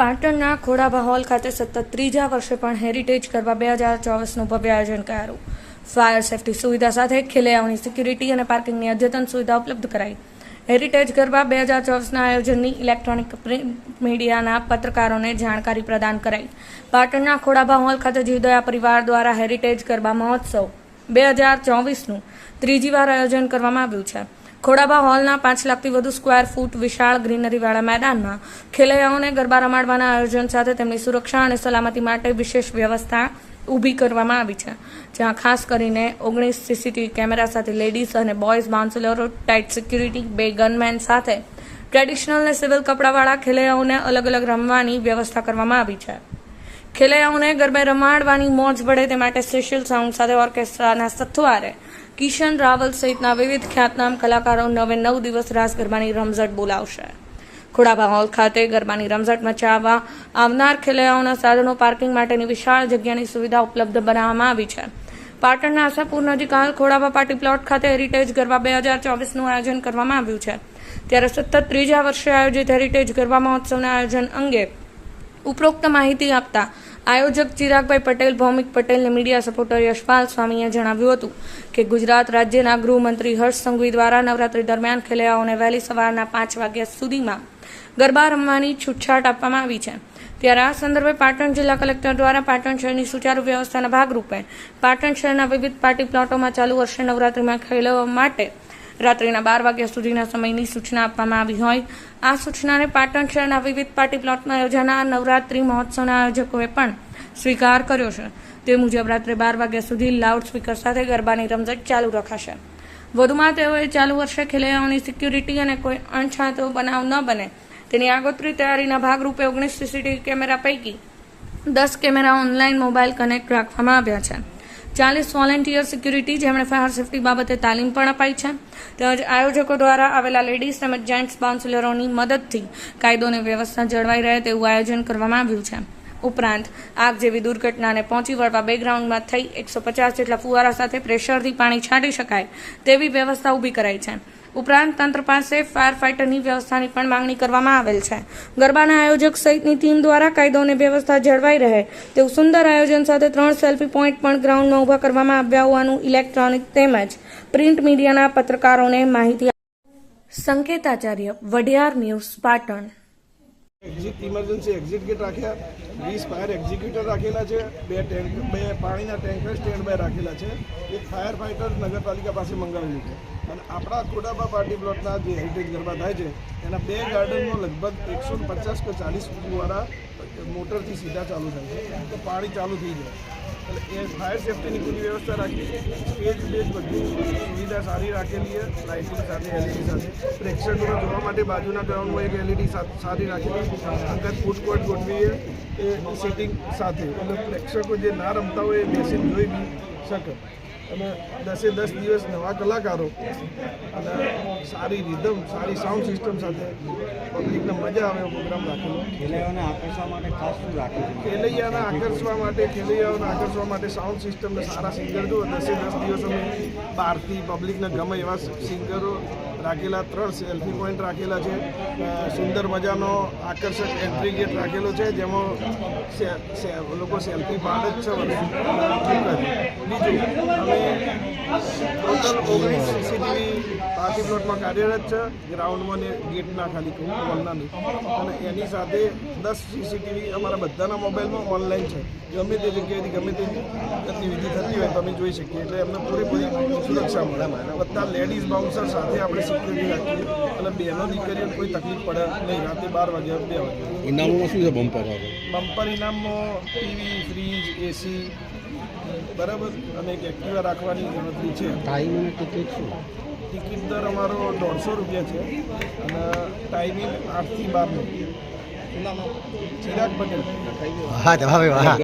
પાટણના ખોડાભા હોલ ખાતે સતત ત્રીજા વર્ષે પણ હેરિટેજ કરવા બે હજાર ચોવીસનું ભવ્ય આયોજન કરાયું. ફાયર સેફટી સુવિધા સાથે ખેલૈયાઓની સિક્યુરિટી અને પાર્કિંગની અદ્યતન સુવિધા ઉપલબ્ધ કરાઈ. હેરિટેજ ગરબા બે હજાર ચોવીસના આયોજનની ઇલેક્ટ્રોનિક પ્રિન્ટ મીડિયાના પત્રકારોને જાણકારી પ્રદાન કરાઈ. પાટણના ખોડાભા હોલ ખાતે જીવદયા પરિવાર દ્વારા હેરિટેજ ગરબા મહોત્સવ બે હજાર ચોવીસનું ત્રીજી વાર આયોજન કરવામાં આવ્યું છે. ખોડાબા હોલના પાંચ લાખથી વધુ સ્ક્વેર ફૂટ વિશાળ ગ્રીનરીવાળા મેદાનમાં ખેલૈયાઓને ગરબા રમાડવાના આયોજન સાથે તેમની સુરક્ષા અને સલામતી માટે વિશેષ વ્યવસ્થા ઊભી કરવામાં આવી છે. જ્યાં ખાસ કરીને ઓગણીસ સીસીટીવી કેમેરા સાથે લેડીઝ અને બોયઝ બાઉન્સલરો ટાઇટ સિક્યુરિટી બે ગનમેન સાથે ટ્રેડિશનલ અને સિવિલ કપડાવાળા ખેલૈયાઓને અલગ અલગ રમવાની વ્યવસ્થા કરવામાં આવી છે. ખેલૈયાઓને ગરબે રમાડવાની મોજ પડે તે માટે સ્પેશિયલ સાઉન્ડ સાથે ઓર્કેસ્ટ્રાના સથવારે કિશન રાવલ સહિતના વિવિધ ખ્યાતનામ કલાકારો નવે નવ દિવસ રાસ ગરબાની રમઝટ બોલાવશે. ખોડાભા હોલ ખાતે ગરબાની રમઝટ મચાવવા આવનાર ખેલૈયાઓના સાધનો પાર્કિંગ માટેની વિશાળ જગ્યાની સુવિધા ઉપલબ્ધ બનાવવામાં આવી છે. પાટણના આશાપુર નજીક હાલ ખોડાભા પાર્ટી પ્લોટ ખાતે હેરિટેજ ગરબા બે હજાર ચોવીસનું આયોજન કરવામાં આવ્યું છે. ત્યારે સતત ત્રીજા વર્ષે આયોજિત હેરિટેજ ગરબા મહોત્સવના આયોજન અંગે ઉપરોક્ત માહિતી આપતા આયોજક ચિરાગભાઈ પટેલ, ભૌમિક પટેલને મીડિયા સપોર્ટર યશપાલ સ્વામીએ જણાવ્યું હતું કે ગુજરાત રાજ્યના ગૃહમંત્રી હર્ષ સંઘવી દ્વારા નવરાત્રી દરમિયાન ખેલૈયાઓને વહેલી સવારના પાંચ વાગ્યા સુધીમાં ગરબા રમવાની છૂટછાટ આપવામાં આવી છે. ત્યારે આ સંદર્ભે પાટણ જિલ્લા કલેક્ટર દ્વારા પાટણ શહેરની સુચારુ વ્યવસ્થાના ભાગરૂપે પાટણ શહેરના વિવિધ પાર્ટી પ્લોટોમાં ચાલુ વર્ષે નવરાત્રીમાં ખેલવા માટે રાત્રિના બાર વાગ્યા સુધીના સમયની સૂચના આપવામાં આવી હોય. આ સૂચનાને પાટણ શહેરના વિવિધ પાર્ટી પ્લોટમાં યોજાનાર નવરાત્રી મહોત્સવના આયોજકોએ પણ સ્વીકાર કર્યો છે. તે મુજબ રાત્રે બાર વાગ્યા સુધી લાઉડ સ્પીકર સાથે ગરબાની રમઝટ ચાલુ રખાશે. વધુમાં તેઓએ ચાલુ વર્ષે ખેલૈયાઓની સિક્યુરિટી અને કોઈ અણછાતો બનાવ ન બને. તેની આગોતરી તૈયારીના ભાગરૂપે ઓગણીસ સીસીટીવી કેમેરા પૈકી દસ કેમેરા ઓનલાઈન મોબાઈલ કનેક્ટ રાખવામાં આવ્યા છે. ચાલીસ વોલેન્ટિયર સિક્યુરિટી જેમણે ફાયર સેફટી બાબતે તાલીમ પણ અપાઈ છે. તેમજ આયોજકો દ્વારા આવેલા લેડીઝ તેમજ જેન્ટ્સ કાઉન્સિલરોની મદદથી કાયદો અને વ્યવસ્થા જળવાઈ રહે તેવું આયોજન કરવામાં આવ્યું છે. ઉપરાંત આગ જેવી દુર્ઘટનાને પહોંચી વળવા બેકગ્રાઉન્ડમાં થઈ એકસો પચાસ જેટલા ફુવારા સાથે પ્રેશરથી પાણી છાંટી શકાય તેવી વ્યવસ્થા ઊભી કરાઈ છે. ઉપરાંત તંત્ર પાસે ફાયર ફાઇટરની વ્યવસ્થાની પણ માંગણી કરવામાં આવેલ છે. ગરબાના આયોજક સહિતની ટીમ દ્વારા કાયદો અને વ્યવસ્થા જળવાઈ રહે તેવું સુંદર આયોજન સાથે ત્રણ સેલ્ફી પોઈન્ટ પણ ગ્રાઉન્ડમાં ઊભા કરવામાં આવ્યા હોવાનું ઇલેક્ટ્રોનિક તેમજ પ્રિન્ટ મીડિયાના પત્રકારોને માહિતી Sanketacharya Vadhiyar news Patan. Exit emergency exit gate રાખ્યા. વીસ ફાયર એક્ઝિક્યુટર રાખેલા છે. બે ટેન્ક બે પાણીના ટેન્કર સ્ટેન્ડ બાય રાખેલા છે. એક ફાયર ફાઇટર નગરપાલિકા પાસે મંગાવેલું છે. અને આપણા ખોડાબા પાર્ટી પ્લોટના જે હેરિટેજ ગરબા થાય છે, એના બે ગાર્ડનમાં લગભગ એકસો પચાસ કે ચાલીસ ફુવારા મોટરથી સીધા ચાલુ થાય છે. તો પાણી ચાલુ થઈ જાય. એટલે એ ફાયર સેફ્ટીની પૂરી વ્યવસ્થા રાખી છે સ્ટેજ બેજ બધી સુવિધા સારી રાખેલી છે, લાઇટિંગ સાથે એલઈડી સાથે પ્રેક્ષકોને જોવા માટે બાજુના ગ્રાઉન્ડમાં એક એલઈડી સારી રાખેલી અંગત ફૂડ કોર્ટ ગોઠવી એ સિટિંગ સાથે. એટલે પ્રેક્ષકો જે ના રમતા હોય એ બેસીને જોઈ બી શકે. અને દસે દસ દિવસ નવા કલાકારો. અને સારી રિધમ સારી સાઉન્ડ સિસ્ટમ સાથે પબ્લિકને મજા આવે એવો પ્રોગ્રામ રાખેલો. ખેલૈયાઓને આકર્ષવા માટે ખાસ શું રાખે ખેલૈયાને આકર્ષવા માટે ખેલૈયાઓને આકર્ષવા માટે સાઉન્ડ સિસ્ટમને સારા સિંગર જો દસે દસ દિવસ અમે બહારથી પબ્લિકને ગમે એવા સિંગરો રાખેલા ત્રણ સેલ્ફી પોઈન્ટ રાખેલા છે. સુંદર મજાનો આકર્ષક એન્ટ્રી ગેટ રાખેલો છે, જેમાં લોકો સેલ્ફી પાડે જ છે બીજું, અમે ટોટલ ઓગણીસ સીસીટીવી પાર્ટી પ્લોટમાં કાર્યરત છે. ગ્રાઉન્ડમાં ને ગેટના ખાલી હોલના નહીં. અને એની સાથે દસ સીસીટીવી અમારા બધાના મોબાઈલમાં ઓનલાઈન છે. ગમે તે જગ્યાએથી ગમે તે ગતિવિધિ થતી હોય તો અમે જોઈ શકીએ. એટલે એમને પૂરેપૂરી સુરક્ષા મળે. બધા લેડીઝ બાઉન્સર સાથે આપણે સિક્યુરિટી રાખીએ અને બહેનો કોઈ તકલીફ પડે નહીં રાતે બાર વાગ્યા બે વાગ્યા ઇનામોમાં શું છે બમ્પર બમ્પર ઇનામમાં ટીવી ફ્રીજ એસી બરાબર? અને એક એક્ટિવા રાખવાની ગણતરી છે. ટાઈમ અને ટિકિટ શું? ટિકિટ દર અમારો દોઢસો રૂપિયા છે. અને ટાઈમિંગ આઠથી બારનો. ચિરાગ પટેલ. હા વાહ